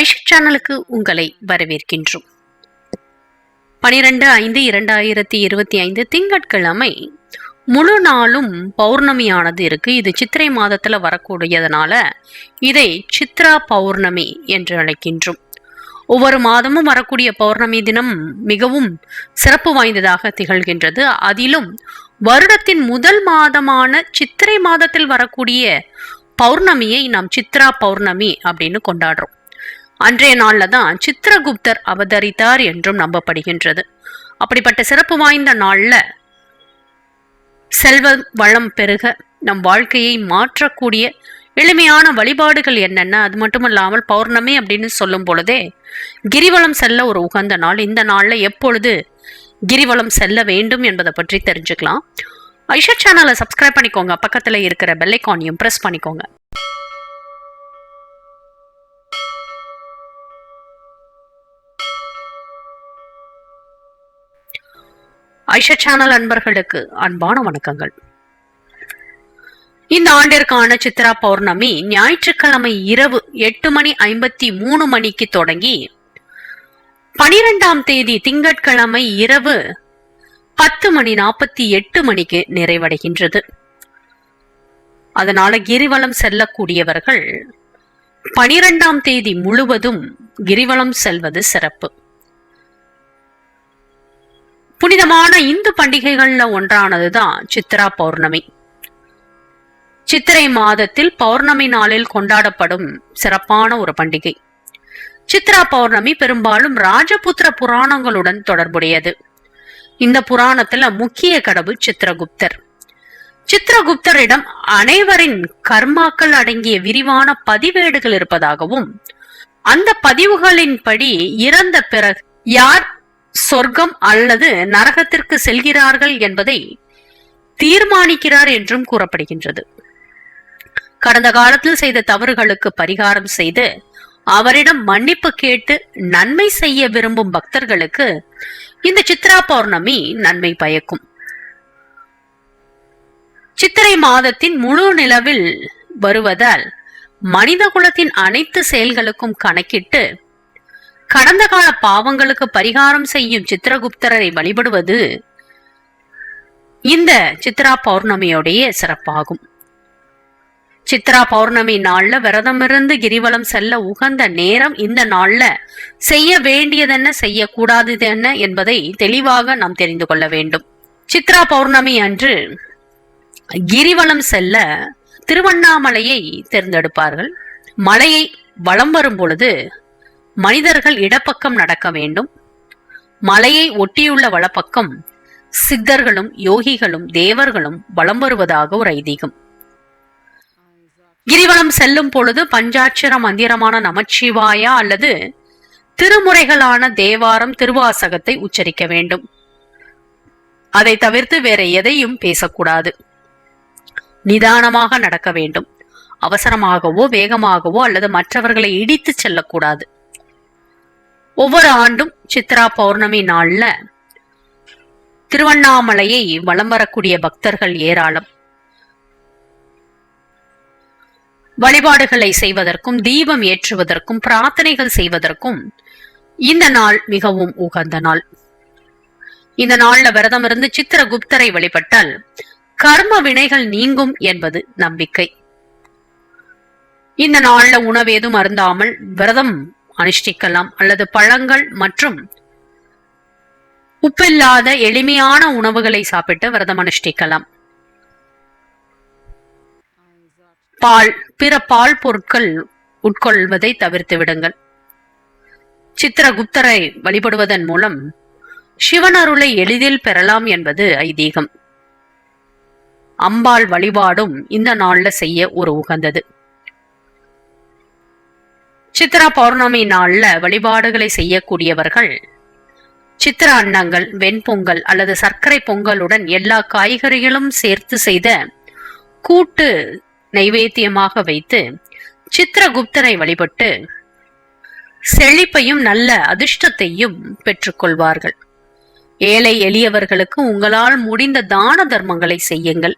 ஐஷா சேனலுக்கு உங்களை வரவேற்கின்றோம். பனிரெண்டு ஐந்து இரண்டாயிரத்தி இருபத்தி ஐந்து திங்கட்கிழமை முழு நாளும் பௌர்ணமியானது இருக்கு. இது சித்திரை மாதத்துல வரக்கூடியதனால இதை சித்ரா பௌர்ணமி என்று அழைக்கின்றோம். ஒவ்வொரு மாதமும் வரக்கூடிய பௌர்ணமி தினம் மிகவும் சிறப்பு வாய்ந்ததாக திகழ்கின்றது. அதிலும் வருடத்தின் முதல் மாதமான சித்திரை மாதத்தில் வரக்கூடிய பௌர்ணமியை நாம் சித்ரா பௌர்ணமி அப்படின்னு கொண்டாடுறோம். அன்றைய நாள்ல தான் சித்திரகுப்தர் அவதரித்தார் என்றும் நம்பப்படுகின்றது. அப்படிப்பட்ட சிறப்பு வாய்ந்த நாள்ல செல்வ வளம் பெருக நம் வாழ்க்கையை மாற்றக்கூடிய எளிமையான வழிபாடுகள் என்னென்ன? அது மட்டும் இல்லாமல் பௌர்ணமி அப்படின்னு சொல்லும் பொழுதே கிரிவலம் செல்ல ஒரு உகந்த நாள். இந்த நாளில் எப்பொழுது கிரிவலம் செல்ல வேண்டும் என்பதை பற்றி தெரிஞ்சுக்கலாம். ஐஷா சேனலை சப்ஸ்கிரைப் பண்ணிக்கோங்க. பக்கத்தில் இருக்கிற பெல்லைக்கானையும் ப்ரெஸ் பண்ணிக்கோங்க. ஐஷா சேனல் அன்பர்களுக்கு அன்பான வணக்கங்கள். இந்த ஆண்டிற்கான சித்ரா பௌர்ணமி ஞாயிற்றுக்கிழமை இரவு எட்டு மணி ஐம்பத்தி மூணு மணிக்கு தொடங்கி பனிரெண்டாம் தேதி திங்கட்கிழமை இரவு பத்து மணி நாற்பத்தி எட்டு மணிக்கு நிறைவடைகின்றது. அதனால கிரிவலம் செல்லக்கூடியவர்கள் பனிரெண்டாம் தேதி முழுவதும் கிரிவலம் செல்வது சிறப்பு. புனிதமான இந்து பண்டிகைகள்ல ஒன்றானதுதான் சித்ரா பௌர்ணமி. சித்திரை மாதத்தில் பௌர்ணமி நாளில் கொண்டாடப்படும் சிறப்பான ஒரு பண்டிகை. சித்ரா பௌர்ணமி பெரும்பாலும் ராஜபுத்திர புராணங்களுடன் தொடர்புடையது. இந்த புராணத்துல முக்கிய கடவுள் சித்திரகுப்தர் சித்திரகுப்தரிடம் அனைவரின் கர்மாக்கள் அடங்கிய விரிவான பதிவேடுகள் இருப்பதாகவும் அந்த பதிவுகளின்படி இறந்த பிறகு யார் சொர்க்கம் அல்லது நரகத்திற்கு செல்கிறார்கள் என்பதை தீர்மானிக்கிறார் என்றும் கூறப்படுகின்றது. கடந்த காலத்தில் செய்த தவறுகளுக்கு பரிகாரம் செய்து அவரிடம் மன்னிப்பு கேட்டு நன்மை செய்ய விரும்பும் பக்தர்களுக்கு இந்த சித்ரா பௌர்ணமி நன்மை பயக்கும். சித்திரை மாதத்தின் முழு நிலவில் வருவதால் மனித குலத்தின் அனைத்து செயல்களுக்கும் கணக்கிட்டு கடந்த கால பாவங்களுக்கு பரிகாரம் செய்யும் சித்திரகுப்தரை வழிபடுவது இந்த சித்ரா பௌர்ணமியோடைய சிறப்பாகும். சித்ரா பௌர்ணமி நாள்ல விரதமிருந்து கிரிவலம் செல்ல உகந்த நேரம் இந்த நாள்ல செய்ய வேண்டியதென்ன செய்யக்கூடாதது என்ன என்பதை தெளிவாக நாம் தெரிந்து கொள்ள வேண்டும். சித்ரா பௌர்ணமி அன்று கிரிவலம் செல்ல திருவண்ணாமலையை தேர்ந்தெடுப்பார்கள். மலையை வலம் வரும் பொழுது மனிதர்கள் இடப்பக்கம் நடக்க வேண்டும். மலையை ஒட்டியுள்ள வலப்பக்கம் சித்தர்களும் யோகிகளும் தேவர்களும் வலம் வருவதாக ஒரு ஐதீகம். கிரிவலம் செல்லும் பொழுது பஞ்சாட்சர மந்திரமான நமச்சிவாயா அல்லது திருமுறைகளான தேவாரம் திருவாசகத்தை உச்சரிக்க வேண்டும். அதை தவிர்த்து வேற எதையும் பேசக்கூடாது. நிதானமாக நடக்க வேண்டும். அவசரமாகவோ வேகமாகவோ அல்லது மற்றவர்களை இடித்து செல்லக்கூடாது. ஒவ்வொரு ஆண்டும் சித்ரா பௌர்ணமி நாள்ல திருவண்ணாமலையை வலம் வரக்கூடிய பக்தர்கள் ஏராளம். வழிபாடுகளை செய்வதற்கும் தீபம் ஏற்றுவதற்கும் பிரார்த்தனைகள் செய்வதற்கும் இந்த நாள் மிகவும் உகந்த நாள். இந்த நாள்ல விரதம் இருந்து சித்திரகுப்தரை வழிபட்டால் கர்ம வினைகள் நீங்கும் என்பது நம்பிக்கை. இந்த நாள்ல உணவேதும் அருந்தாமல் விரதம் அனுஷ்டிக்கலாம். அல்லது பழங்கள் மற்றும் உப்பில்லாத எளிமையான உணவுகளை சாப்பிட்டு விரதம் அனுஷ்டிக்கலாம். பால் பிற பால் பொருட்கள் உட்கொள்வதை தவிர்த்து விடுங்கள். சித்திரகுப்தரை வழிபடுவதன் மூலம் சிவன் அருளை எளிதில் பெறலாம் என்பது ஐதீகம். அம்பாள் வழிபாடும் இந்த நாள்ல செய்ய ஒரு உகந்தது. சித்ரா பௌர்ணமி நாள்ல வழிபாடுகளை செய்யக்கூடியவர்கள். சித்திர அன்னங்கள் வெண்பொங்கல் அல்லது சர்க்கரை பொங்கலுடன் எல்லா காய்கறிகளும் சேர்த்து செய்த கூட்டு நைவேத்தியமாக வைத்து சித்திரகுப்தரை வழிபட்டு செழிப்பையும் நல்ல அதிர்ஷ்டத்தையும் பெற்றுக்கொள்வார்கள். ஏழை எளியவர்களுக்கு உங்களால் முடிந்த தான தர்மங்களை செய்யுங்கள்.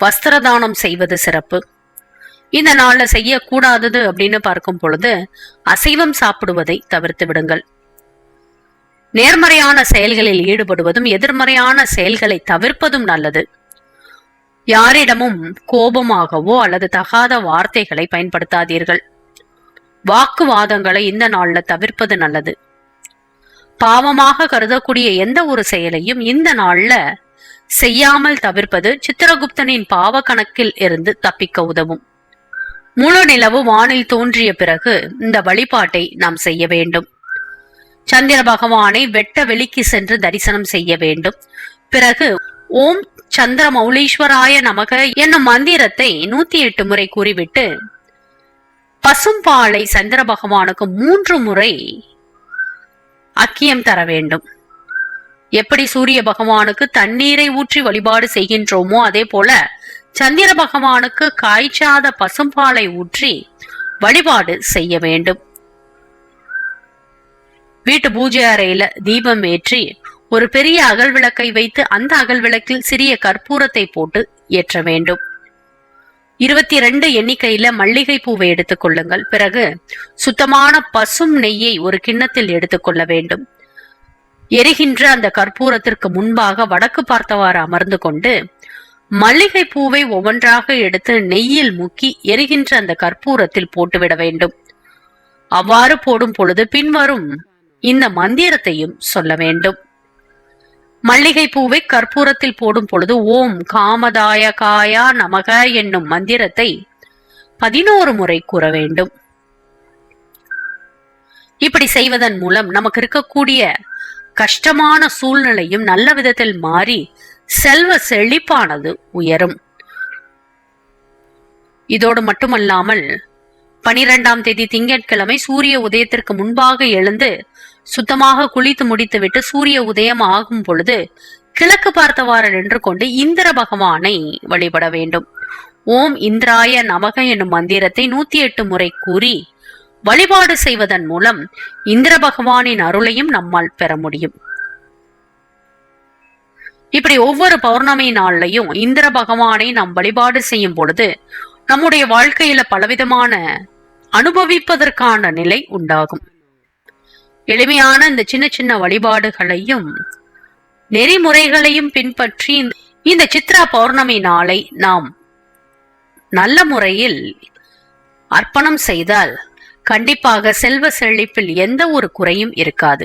வஸ்திர தானம் செய்வது சிறப்பு. இந்த நாள்ல செய்யக்கூடாதது அப்படின்னு பார்க்கும் பொழுது அசைவம் சாப்பிடுவதை தவிர்த்து விடுங்கள். நேர்மறையான செயல்களில் ஈடுபடுவதும் எதிர்மறையான செயல்களை தவிர்ப்பதும் நல்லது. யாரிடமும் கோபமாகவோ அல்லது தகாத வார்த்தைகளை பயன்படுத்தாதீர்கள். வாக்குவாதங்களை இந்த நாள்ல தவிர்ப்பது நல்லது. பாவமாக கருதக்கூடிய எந்த ஒரு செயலையும் இந்த நாள்ல செய்யாமல் தவிர்ப்பது சித்திரகுப்தனின் பாவ கணக்கில் இருந்து தப்பிக்க உதவும். முழு நிலவு வானில் தோன்றிய பிறகு இந்த வழிபாட்டை நாம் செய்ய வேண்டும். சந்திர பகவானை வெட்ட வெளிக்கு சென்று தரிசனம் செய்ய வேண்டும். பிறகு ஓம் சந்திர மௌலீஸ்வராய நமக என்னும் மந்திரத்தை நூத்தி எட்டு முறை கூறிவிட்டு பசும்பாலை சந்திர பகவானுக்கு மூன்று முறை அக்கியம் தர வேண்டும். எப்படி சூரிய பகவானுக்கு தண்ணீரை ஊற்றி வழிபாடு செய்கின்றோமோ அதே போல சந்திர பகவானுக்கு காய்ச்சாத பசும்பாலை ஊற்றி வழிபாடு செய்ய வேண்டும். வீட்டு பூஜை அறையில தீபம் ஏற்றி ஒரு பெரிய அகல் விளக்கை வைத்து அந்த அகல் விளக்கில் சிறிய கற்பூரத்தை போட்டு ஏற்ற வேண்டும். இருபத்தி ரெண்டு எண்ணிக்கையில மல்லிகை பூவை எடுத்துக் கொள்ளுங்கள். பிறகு சுத்தமான பசும் நெய்யை ஒரு கிண்ணத்தில் எடுத்துக்கொள்ள வேண்டும். எரிகின்ற அந்த கற்பூரத்திற்கு முன்பாக வடக்கு பார்த்தவாறு அமர்ந்து கொண்டு மல்லிகை பூவை ஒவ்வொன்றாக எடுத்து நெய்யில் முக்கி எரிகின்ற அந்த கற்பூரத்தில் போட்டுவிட வேண்டும். அவ்வாறு போடும் பொழுது பின்வரும் இந்த மந்திரத்தையும் சொல்ல வேண்டும். மல்லிகை பூவை கற்பூரத்தில் போடும் பொழுது ஓம் காமதாயகாயா நமக என்னும் மந்திரத்தை பதினோரு முறை கூற வேண்டும். இப்படி செய்வதன் மூலம் நமக்கு இருக்கக்கூடிய கஷ்டமான சூழ்நிலையும் நல்ல விதத்தில் மாறி செல்வ செழிப்பானது உயரும். இதோடு மட்டுமல்லாமல் பனிரெண்டாம் தேதி திங்கட்கிழமை சூரிய உதயத்திற்கு முன்பாக எழுந்து சுத்தமாக குளித்து முடித்துவிட்டு சூரிய உதயம் ஆகும் பொழுது கிழக்கு பார்த்தவாறு நின்று கொண்டு இந்திர பகவானை வழிபட வேண்டும். ஓம் இந்திராய நமக என்னும் மந்திரத்தை நூத்தி எட்டு முறை கூறி வழிபாடு செய்வதன் மூலம் இந்திர பகவானின் அருளையும் நம்மால் பெற முடியும். இப்படி ஒவ்வொரு பௌர்ணமி நாள்லையும் இந்திர பகவானை நாம் வழிபாடு செய்யும் பொழுது நம்முடைய வாழ்க்கையில பலவிதமான அனுபவிப்பதற்கான நிலை உண்டாகும். எளிமையான இந்த சின்ன சின்ன வழிபாடுகளையும் நெறிமுறைகளையும் பின்பற்றி இந்த சித்ரா பௌர்ணமி நாளை நாம் நல்ல முறையில் அர்ப்பணம் செய்தால் கண்டிப்பாக செல்வ செழிப்பில் எந்த ஒரு குறையும் இருக்காது.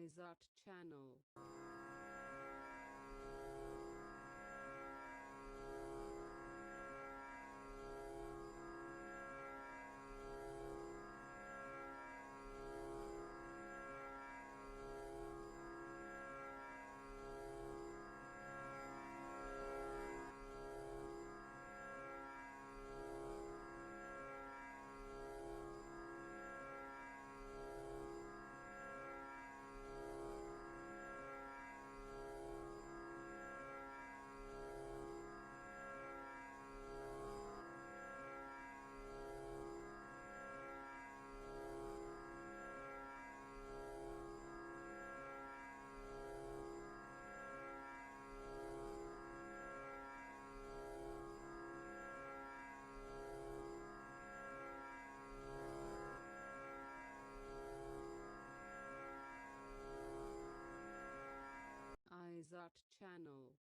Art channel. Mozart channel.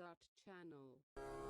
Art channel.